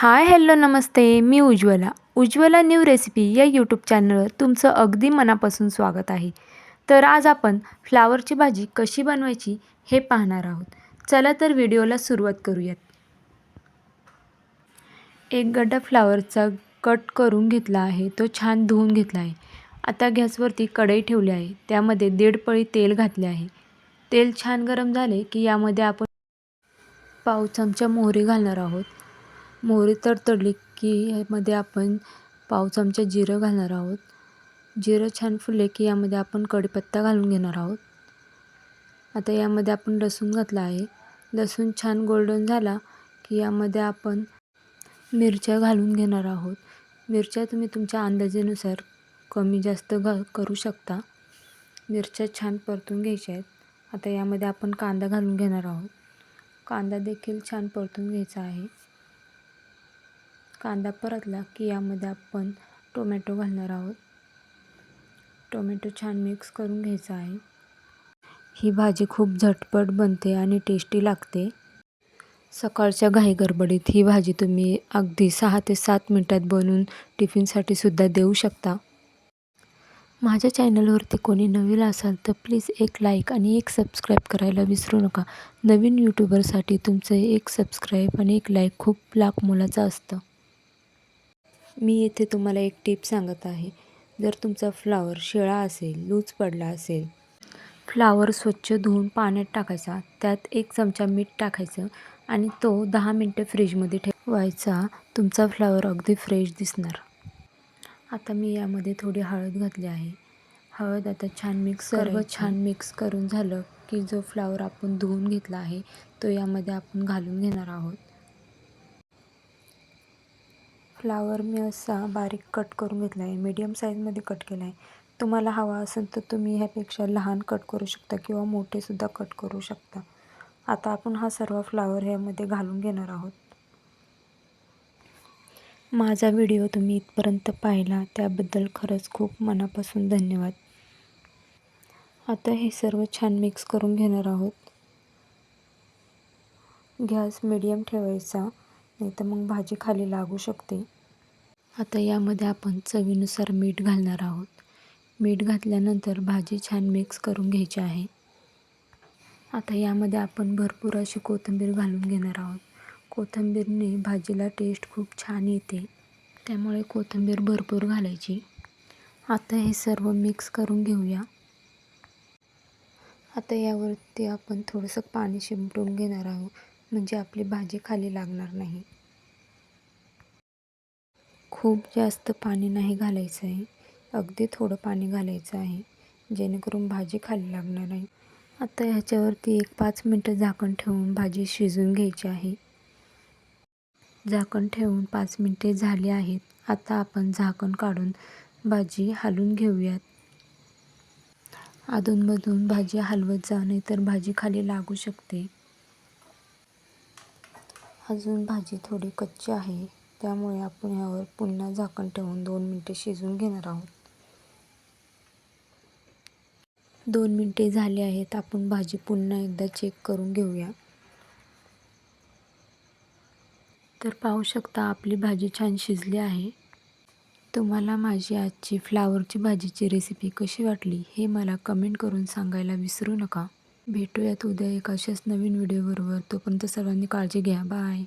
हाय hello नमस्ते. मी Ujjwala. Ujjwala new recipe या यूट्यूब चॅनलवर तुमचं अगदी मनापासून स्वागत आहे. तर आज आपण फ्लावरची भाजी कशी बनवायची हे पाहणार आहोत. चला तर व्हिडिओला सुरुवात करूयात. एक गड्डा फ्लावरचा कट करून घेतला आहे. तो छान धुवून घेतला आहे. आता गॅसवरती कढई ठेवली आहे. त्यामध्ये दीड पळी तेल घातले आहे. तेल छान गरम झाले की यामध्ये आपण पाव चमचा मोहरी घालणार आहोत. मोहरी तडतडली की यामध्ये आपण पाव चमचा जिरं घालणार आहोत. जिरं छान फुलले की यामध्ये आपण कढीपत्ता घालून घेणार आहोत. आता यामध्ये आपण लसूण घातला आहे. लसूण छान गोल्डन झाला की यामध्ये आपण मिरच्या घालून घेणार आहोत. मिरच्या तुम्ही तुमच्या अंदाजेनुसार कमी जास्त घा करू शकता. मिरच्या छान परतून घ्यायच्या आहेत. आता यामध्ये आपण कांदा घालून घेणार आहोत. कांदा देखील छान परतून घ्यायचा आहे. कांदा परतला की यामध्ये आपण टोमॅटो घालणार आहोत. टोमॅटो छान मिक्स करून घ्यायचा आहे. ही भाजी खूप झटपट बनते आणि टेस्टी लागते. सकाळच्या घाई गडबडीत ही भाजी तुम्ही अगदी सहा ते सात मिनटात बनवून टिफिनसाठी सुद्धा देऊ शकता. माझ्या चॅनलवरती कोणी नवीन असाल तर प्लीज एक लाईक आणि एक सबस्क्राईब करायला विसरू नका. नवीन यूट्यूबरसाठी तुमचं एक सबस्क्राईब आणि एक लाईक खूप लाख मोलाचं असतं. मी येथे तुम्हाला एक टिप सांगत आहे. जर तुमचा फ्लावर शिळा असेल लूज पडला असेल फ्लावर स्वच्छ धुवून पाण्यात टाकायचा. त्यात एक चमचा मीठ टाकायचं आणि तो दहा मिनटं फ्रीजमध्ये ठेवायचा. तुमचा फ्लावर अगदी फ्रेश दिसणार. आता मी यामध्ये थोडी हळद घातली आहे. हळद आता छान मिक्स सर्व छान मिक्स करून झालं की जो फ्लावर आपण धुवून घेतला आहे तो यामध्ये आपण घालून घेणार आहोत. फ्लावर मी असा बारीक कट करून घेतला आहे. मीडियम साईजमध्ये कट केला आहे. तुम्हाला हवा असेल तर तुम्ही ह्यापेक्षा लहान कट करू शकता किंवा मोठेसुद्धा कट करू शकता. आता आपण हा सर्व फ्लावर ह्यामध्ये घालून घेणार आहोत. माझा व्हिडिओ तुम्ही इथपर्यंत पाहिला त्याबद्दल खरंच खूप मनापासून धन्यवाद. आता हे सर्व छान मिक्स करून घेणार आहोत. गॅस मीडियम ठेवायचा नाही तर मग भाजी खाली लागू शकते. आता यामध्ये आपण चवीनुसार मीठ घालणार आहोत. मीठ घातल्यानंतर भाजी छान मिक्स करून घ्यायची आहे. आता यामध्ये आपण भरपूर अशी कोथिंबीर घालून घेणार आहोत. कोथिंबीरने भाजीला टेस्ट खूप छान येते. त्यामुळे कोथिंबीर भरपूर घालायची. आता हे सर्व मिक्स करून घेऊया. आता यावरती आपण थोडंसं पाणी शिंपडून घेणार आहोत. म्हणजे आपली भाजी खाली लागणार नाही. खूप जास्त पाणी नाही घालायचं आहे अगदी थोडं पाणी घालायचं आहे. जेणेकरून भाजी खाली लागणार आहे. आता ह्याच्यावरती एक पाच मिनटं झाकण ठेवून भाजी शिजून घ्यायची आहे. झाकण ठेवून पाच मिनटे झाली आहेत. आता आपण झाकण काढून भाजी हलवून घेऊयात. अधूनमधून भाजी हलवत जा नाही तर भाजी खाली लागू शकते. अजून भाजी थोडी कच्ची आहे. त्यामुळे आपण ह्यावर पुन्हा झाकण ठेवून दोन मिनटे शिजवून घेणार आहोत. दोन मिनटे झाली आहेत आपण भाजी पुन्हा एकदा चेक करून घेऊया. तर पाहू शकता आपली भाजी छान शिजली आहे. तुम्हाला माझी आजची फ्लावरची भाजीची रेसिपी कशी वाटली हे मला कमेंट करून सांगायला विसरू नका. भेटूयात उद्या एक अशाच नवीन व्हिडिओबरोबर तोपर्यंत सर्वांनी काळजी घ्या. बाय